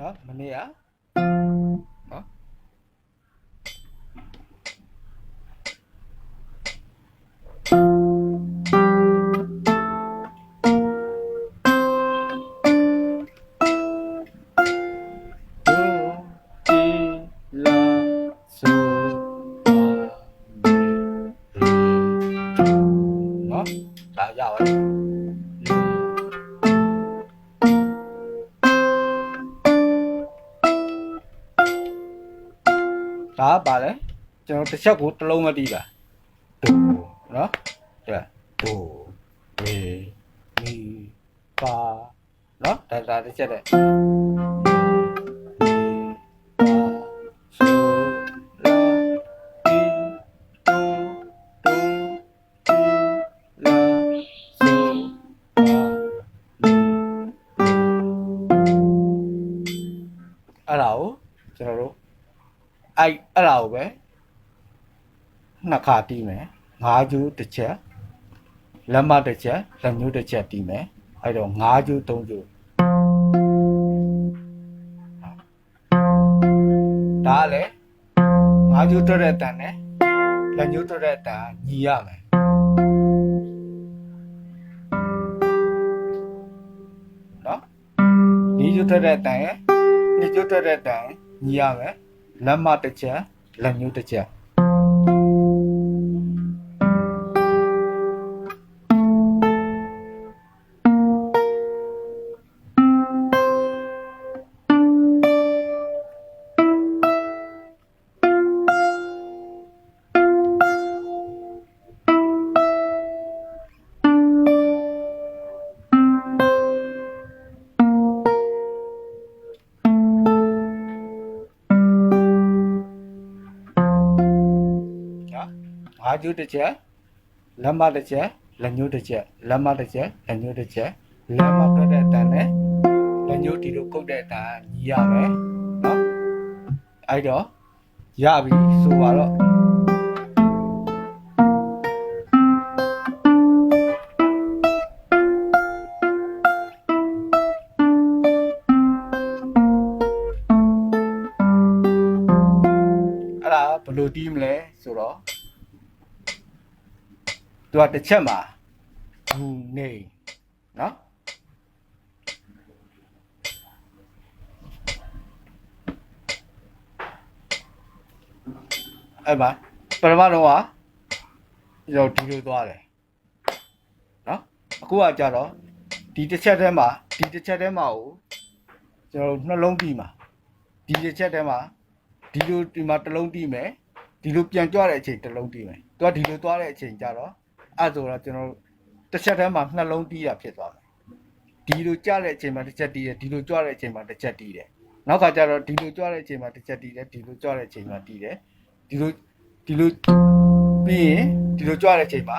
နော်မနေ့ကနော်ဒိုတီလာ ဒါကပါလဲကျွန်တော်တစ်ချက်ကိုတစ်လုံးမတီးပါဒိုနော်တဲ့ဒိုရေမီပါနော်ဒါဒါတစ်ချက်တဲ့ရေ အဲ့အဲ့ဒါကိုပဲနှစ်ခါတီးမယ်ငါးကျူးတစ်ချက်လက်မတစ်ချက်လက်ညှိုးတစ်ချက်တီးမယ်အဲ့တော့ငါးကျူးသုံးကျူးဒါကလည်းငါးကျူးထွက်တဲ့တန်နဲ့လက်ညှိုးထွက်တဲ့တန်ညီရမယ်နော်ညီကျူးထွက်တဲ့တန်ရဲ့ညီကျူးထွက်တဲ့တန်ညီရမယ် လက်မတစ်ချက်လက်ညှိုးတစ်ချက် ငါးကျူးတစ်ချက်လက်မတစ်ချက်လက်ညှိုးတစ်ချက်လက်မတစ်ချက်လက်ညှိုးတစ်ချက်လက်မထွက်တဲ့အတန်နဲ့လက်ညှိုးဒီလိုကုတ်တဲ့အတန်ညီရမယ်နော်အဲ့တော့ရပြီဆိုပါတော့အဲ့ဒါဘယ်လိုတီးမလဲဆိုတော့ သူကတစ်ချက်မှာဘူးနေနော်အဲ့မှာပထမတော့ကကျွန်တော်ဒီလိုသွားတယ်နော်အခုကကြတော့ဒီတစ်ချက်ထဲမှာဒီတစ်ချက်ထဲမှာကိုကျွန်တော်နှလုံးတီးမှာဒီတစ်ချက်ထဲမှာဒီလိုဒီမှာတစ်လုံးတီးမယ်ဒီလိုပြန်ကြွတဲ့အချိန်တစ်လုံးတီးမယ်သူကဒီလိုသွားတဲ့အချိန်ကြတော့ အဲ့ဆိုတော့ကျွန်တော်တစ်ချက်ထဲမှာနှလုံးတီးတာဖြစ်သွားမယ်ဒီလိုကြတဲ့အချိန်မှာတစ်ချက်တီးတယ်ဒီလိုကြွတဲ့အချိန်မှာတစ်ချက်တီးတယ်နောက်ခါကျတော့ဒီလိုကြွတဲ့အချိန်မှာတစ်ချက်တီးတယ်ဒီလိုကြွတဲ့အချိန်မှာတီးတယ်ဒီလိုဒီလိုပြီးရင်ဒီလိုကြွတဲ့အချိန်မှာ